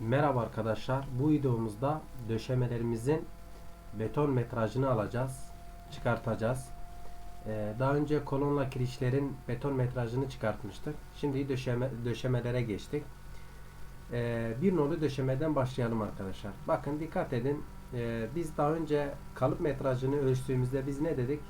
Merhaba arkadaşlar. Bu videomuzda döşemelerimizin beton metrajını alacağız, çıkartacağız. Ee, daha önce kolonla kirişlerin beton metrajını çıkartmıştık. Şimdi döşeme, döşemelere geçtik. Ee, bir nolu döşemeden başlayalım arkadaşlar. Bakın dikkat edin. Ee, biz daha önce kalıp metrajını ölçtüğümüzde biz ne dedik?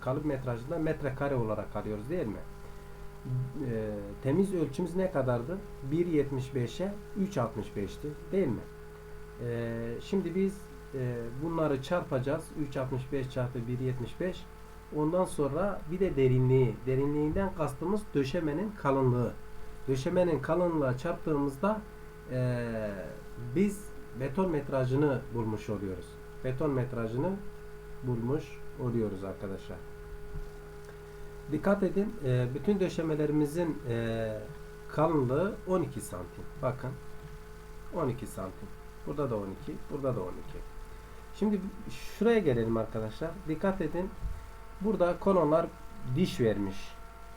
Kalıp metrajında metrekare olarak alıyoruz değil mi? e, temiz ölçümüz ne kadardı? 1.75'e 3.65'ti değil mi? E, şimdi biz e, bunları çarpacağız. 3.65 çarpı 1.75 ondan sonra bir de derinliği. Derinliğinden kastımız döşemenin kalınlığı. Döşemenin kalınlığa çarptığımızda e, biz beton metrajını bulmuş oluyoruz. Beton metrajını bulmuş oluyoruz arkadaşlar. Dikkat edin, e, bütün döşemelerimizin e, kalınlığı 12 santim. Bakın, 12 santim. Burada da 12, burada da 12. Şimdi şuraya gelelim arkadaşlar. Dikkat edin, burada kolonlar diş vermiş.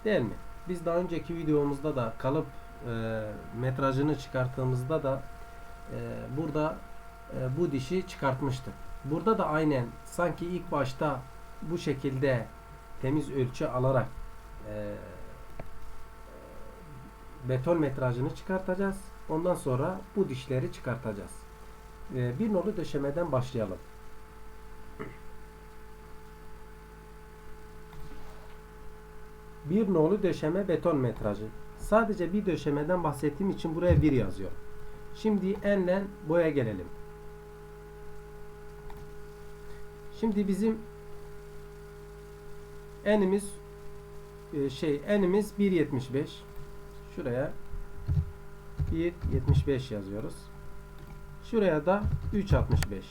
Değil mi? Biz daha önceki videomuzda da kalıp e, metrajını çıkarttığımızda da burada bu dişi çıkartmıştık. Burada da aynen sanki ilk başta bu şekilde temiz ölçü alarak e, beton metrajını çıkartacağız. Ondan sonra bu dişleri çıkartacağız. E, bir nolu döşemeden başlayalım. Bir nolu döşeme beton metrajı. Sadece bir döşemeden bahsettiğim için buraya bir yazıyor. Şimdi enle boya gelelim. Şimdi bizim enimiz e, şey enimiz 1.75 şuraya 1.75 yazıyoruz. Şuraya da 3.65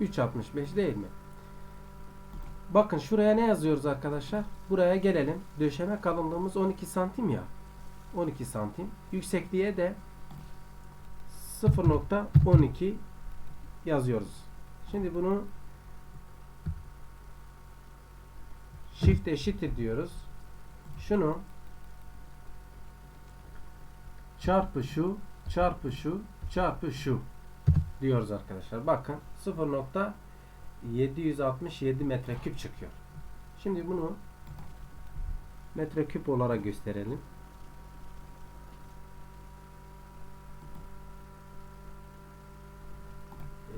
3.65 değil mi? Bakın şuraya ne yazıyoruz arkadaşlar? Buraya gelelim. Döşeme kalınlığımız 12 santim ya. 12 santim. Yüksekliğe de 0.12 yazıyoruz. Şimdi bunu Shift eşittir diyoruz. Şunu çarpı şu çarpı şu çarpı şu diyoruz arkadaşlar. Bakın 0.767 metreküp çıkıyor. Şimdi bunu metreküp olarak gösterelim.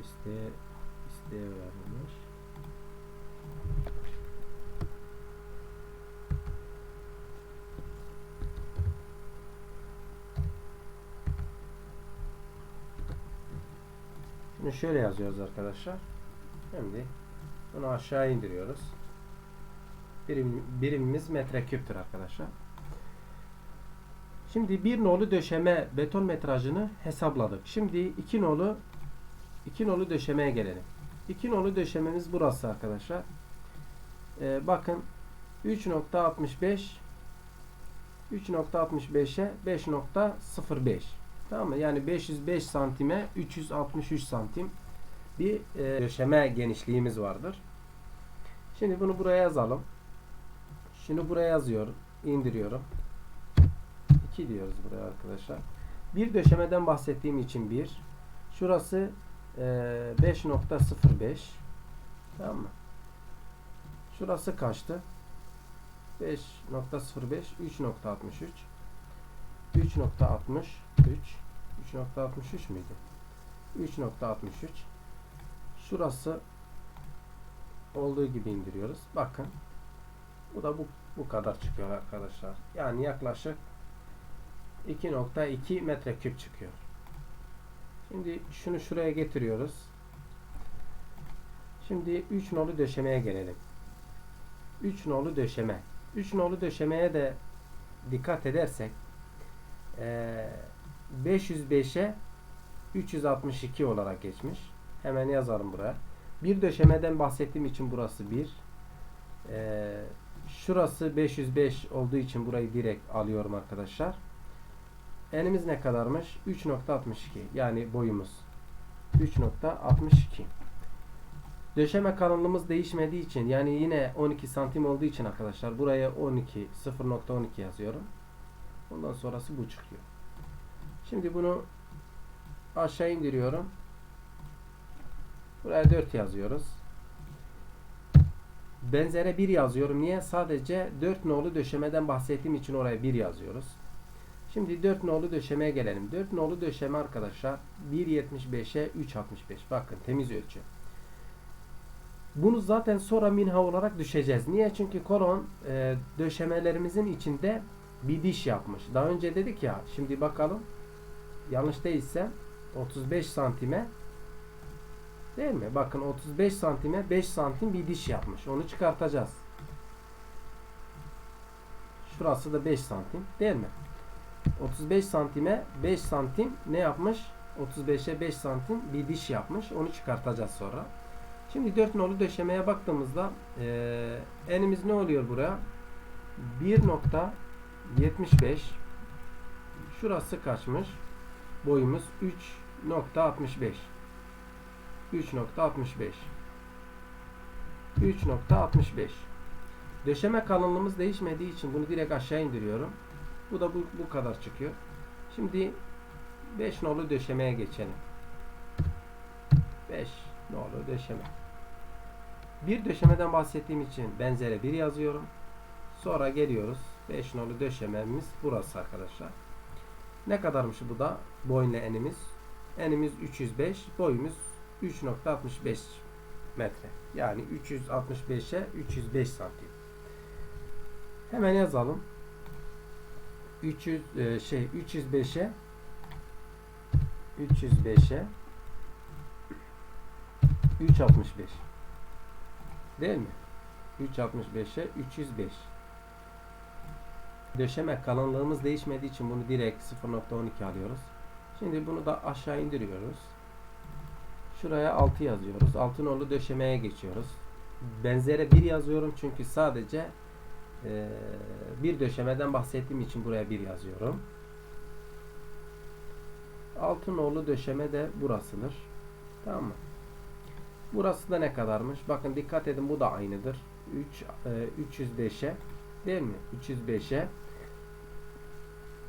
İşte isteğe verilmiş. Şöyle yazıyoruz arkadaşlar. Şimdi bunu aşağı indiriyoruz. Birim, birimimiz metreküptür arkadaşlar. Şimdi bir nolu döşeme beton metrajını hesapladık. Şimdi iki nolu iki nolu döşemeye gelelim. İki nolu döşememiz burası arkadaşlar. Ee, bakın 3.65 3.65'e 5.05 Tamam mı? Yani 505 santime 363 santim bir e, döşeme genişliğimiz vardır. Şimdi bunu buraya yazalım. Şimdi buraya yazıyorum. indiriyorum. 2 diyoruz buraya arkadaşlar. Bir döşemeden bahsettiğim için 1. Şurası e, 5.05 Tamam mı? Şurası kaçtı? 5.05 3.63 3.63 3.63 müydü? 3.63 Şurası olduğu gibi indiriyoruz. Bakın. Bu da bu, bu kadar çıkıyor arkadaşlar. Yani yaklaşık 2.2 metreküp çıkıyor. Şimdi şunu şuraya getiriyoruz. Şimdi 3 nolu döşemeye gelelim. 3 nolu döşeme. 3 nolu döşemeye de dikkat edersek ee, 505'e 362 olarak geçmiş. Hemen yazalım buraya. Bir döşemeden bahsettiğim için burası 1. Ee, şurası 505 olduğu için burayı direkt alıyorum arkadaşlar. Enimiz ne kadarmış? 3.62 yani boyumuz. 3.62 Döşeme kalınlığımız değişmediği için yani yine 12 santim olduğu için arkadaşlar buraya 12 0.12 yazıyorum. Ondan sonrası bu çıkıyor. Şimdi bunu aşağı indiriyorum. Buraya 4 yazıyoruz. Benzere 1 yazıyorum. Niye? Sadece 4 nolu döşemeden bahsettiğim için oraya 1 yazıyoruz. Şimdi 4 nolu döşemeye gelelim. 4 nolu döşeme arkadaşlar 1.75'e 3.65. Bakın temiz ölçü. Bunu zaten sonra minha olarak düşeceğiz. Niye? Çünkü kolon e, döşemelerimizin içinde bir diş yapmış. Daha önce dedik ya. Şimdi bakalım. Yanlış değilse 35 santime değil mi? Bakın 35 santime 5 santim bir diş yapmış. Onu çıkartacağız. Şurası da 5 santim değil mi? 35 santime 5 santim ne yapmış? 35'e 5 santim bir diş yapmış. Onu çıkartacağız sonra. Şimdi 4 nolu döşemeye baktığımızda eee enimiz ne oluyor buraya? 1.75 Şurası kaçmış? Boyumuz 3.65 3.65 3.65 Döşeme kalınlığımız değişmediği için bunu direkt aşağı indiriyorum. Bu da bu, bu kadar çıkıyor. Şimdi 5 nolu döşemeye geçelim. 5 nolu döşeme. Bir döşemeden bahsettiğim için benzere 1 yazıyorum. Sonra geliyoruz. 5 nolu döşememiz burası arkadaşlar. Ne kadarmış bu da? Boyunla enimiz. Enimiz 305, boyumuz 3.65 metre. Yani 365'e 305 santim. Hemen yazalım. 300 e, şey 305'e 305'e 365 değil mi? 365'e 305 Döşeme kalınlığımız değişmediği için bunu direkt 0.12 alıyoruz. Şimdi bunu da aşağı indiriyoruz. Şuraya 6 yazıyoruz. 6 nolu döşemeye geçiyoruz. Benzere 1 yazıyorum çünkü sadece ee, bir döşemeden bahsettiğim için buraya bir yazıyorum. Altın nolu döşeme de burasıdır. Tamam mı? Burası da ne kadarmış? Bakın dikkat edin bu da aynıdır. 3 e, 305'e değil mi? 305'e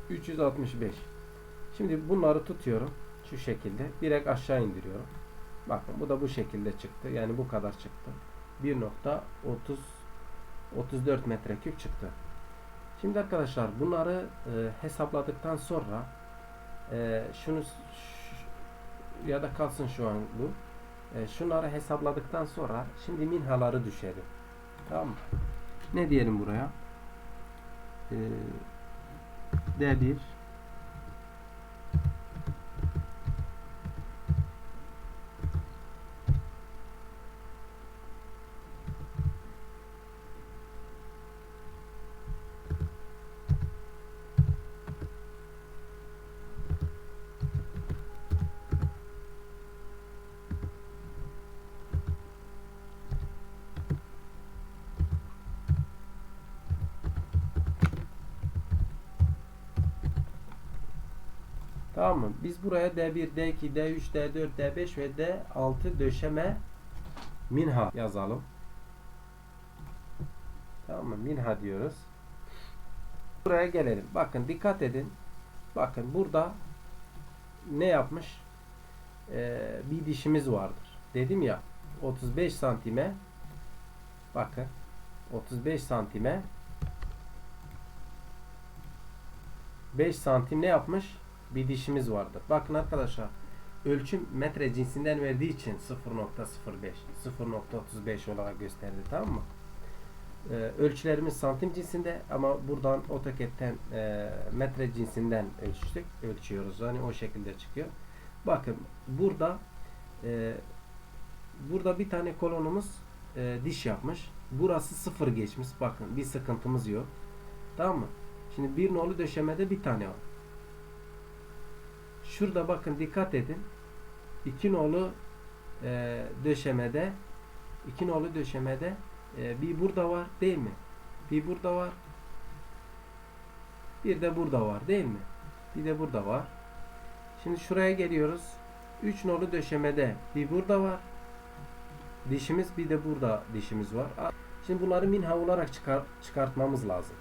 365. Şimdi bunları tutuyorum. Şu şekilde. Direkt aşağı indiriyorum. Bakın bu da bu şekilde çıktı. Yani bu kadar çıktı. 1.30 34 metreküp çıktı. Şimdi arkadaşlar bunları e, hesapladıktan sonra e, şunu ya da kalsın şu an bu. E, şunları hesapladıktan sonra şimdi minhaları düşelim. Tamam mı? Ne diyelim buraya? E, D1 Tamam mı? Biz buraya D1, D2, D3, D4, D5 ve D6 döşeme minha yazalım. Tamam mı? Minha diyoruz. Buraya gelelim. Bakın dikkat edin. Bakın burada ne yapmış? Ee, bir dişimiz vardır. Dedim ya 35 santime bakın 35 santime 5 santim ne yapmış? Bir dişimiz vardır. Bakın arkadaşlar ölçüm metre cinsinden verdiği için 0.05 0.35 olarak gösterdi tamam mı? Ee, ölçülerimiz santim cinsinde ama buradan AutoCAD'ten e, metre cinsinden ölçtük. Ölçüyoruz. Yani o şekilde çıkıyor. Bakın burada e, burada bir tane kolonumuz e, diş yapmış. Burası sıfır geçmiş. Bakın bir sıkıntımız yok. Tamam mı? Şimdi bir nolu döşemede bir tane var. Şurada bakın dikkat edin. İki nolu e, döşemede iki nolu döşemede e, bir burada var değil mi? Bir burada var. Bir de burada var değil mi? Bir de burada var. Şimdi şuraya geliyoruz. Üç nolu döşemede bir burada var. Dişimiz bir de burada dişimiz var. Şimdi bunları minha olarak çıkar, çıkartmamız lazım.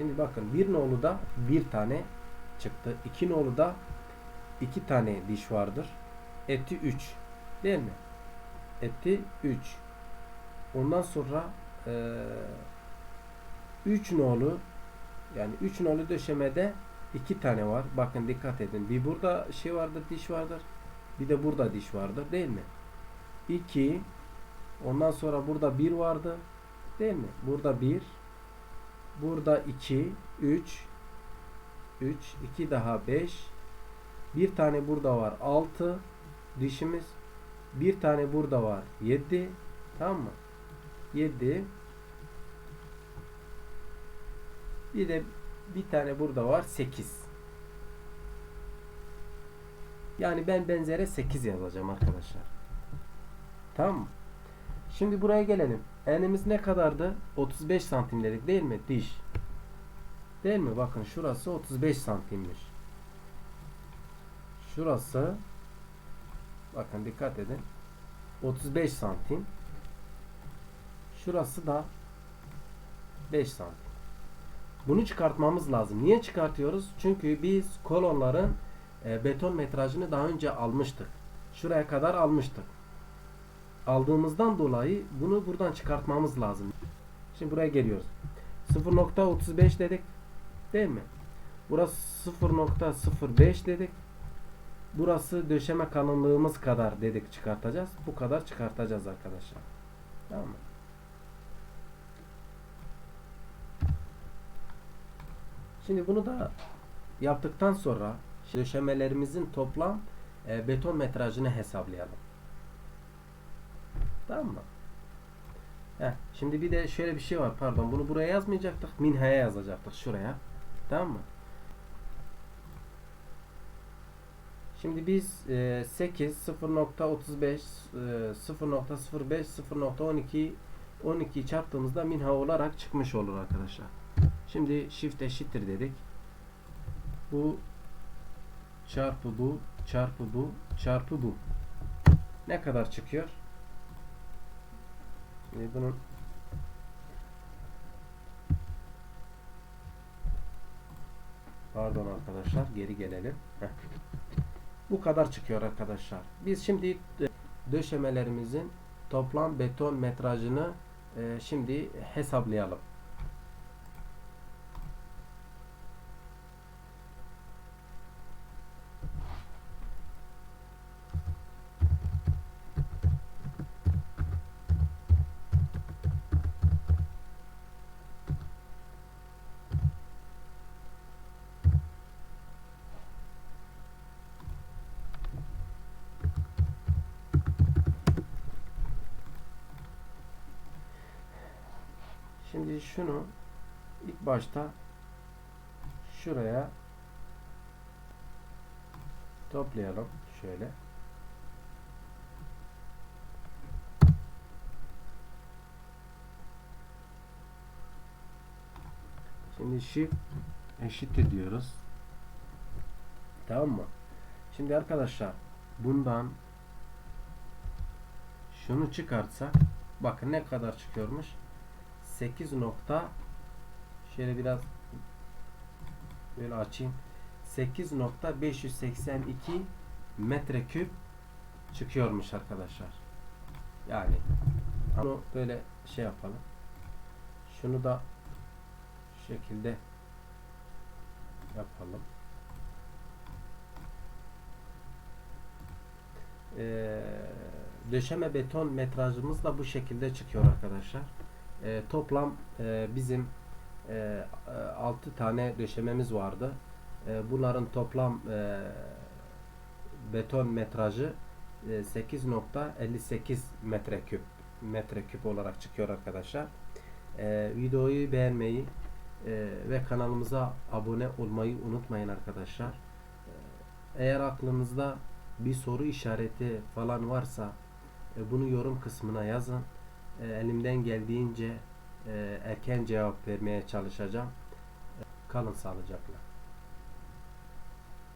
Şimdi bakın bir nolu da bir tane çıktı. İki nolu da iki tane diş vardır. Eti 3. Değil mi? Eti 3. Ondan sonra 3 nolu yani 3 nolu döşemede iki tane var. Bakın dikkat edin. Bir burada şey vardır, diş vardır. Bir de burada diş vardır, değil mi? 2 Ondan sonra burada 1 vardı. Değil mi? Burada 1 Burada 2 3 3 2 daha 5 bir tane burada var 6 dişimiz bir tane burada var 7 tamam mı? 7 bir de bir tane burada var 8 yani ben benzere 8 yazacağım arkadaşlar. Tamam mı? Şimdi buraya gelelim enimiz ne kadardı? 35 santim dedik değil mi? Diş. Değil mi? Bakın şurası 35 santimmiş şurası bakın dikkat edin 35 santim. Şurası da 5 santim. Bunu çıkartmamız lazım. Niye çıkartıyoruz? Çünkü biz kolonların e, beton metrajını daha önce almıştık. Şuraya kadar almıştık aldığımızdan dolayı bunu buradan çıkartmamız lazım şimdi buraya geliyoruz 0.35 dedik değil mi burası 0.05 dedik Burası döşeme kalınlığımız kadar dedik çıkartacağız. Bu kadar çıkartacağız arkadaşlar. Tamam mı? Şimdi bunu da yaptıktan sonra döşemelerimizin toplam e, beton metrajını hesaplayalım. Tamam mı? Heh, şimdi bir de şöyle bir şey var. Pardon bunu buraya yazmayacaktık. Minha'ya yazacaktık. Şuraya. Tamam mı? Şimdi biz e, 8, 0.35, e, 0.05, 0.12 12 çarptığımızda minha olarak çıkmış olur arkadaşlar. Şimdi shift eşittir dedik. Bu çarpı bu çarpı bu çarpı bu. Ne kadar çıkıyor? Şimdi bunun Pardon arkadaşlar geri gelelim. Heh. Bu kadar çıkıyor arkadaşlar. Biz şimdi e, döşemelerimizin toplam beton metrajını e, şimdi hesaplayalım. Şimdi şunu ilk başta şuraya toplayalım şöyle. Şimdi shift eşittir diyoruz. Tamam mı? Şimdi arkadaşlar bundan şunu çıkartsak bakın ne kadar çıkıyormuş. 8 nokta şöyle biraz böyle açayım 8.582 metreküp çıkıyormuş arkadaşlar. Yani bunu böyle şey yapalım. Şunu da şu şekilde yapalım. Ee, döşeme beton metrajımız da bu şekilde çıkıyor arkadaşlar. E, toplam e, bizim e, 6 tane döşememiz vardı. E, bunların toplam e, beton metrajı e, 8.58 metreküp metreküp olarak çıkıyor arkadaşlar. E, videoyu beğenmeyi e, ve kanalımıza abone olmayı unutmayın arkadaşlar. E, eğer aklınızda bir soru işareti falan varsa e, bunu yorum kısmına yazın. E, elimden geldiğince e, erken cevap vermeye çalışacağım. E, kalın sağlıcakla.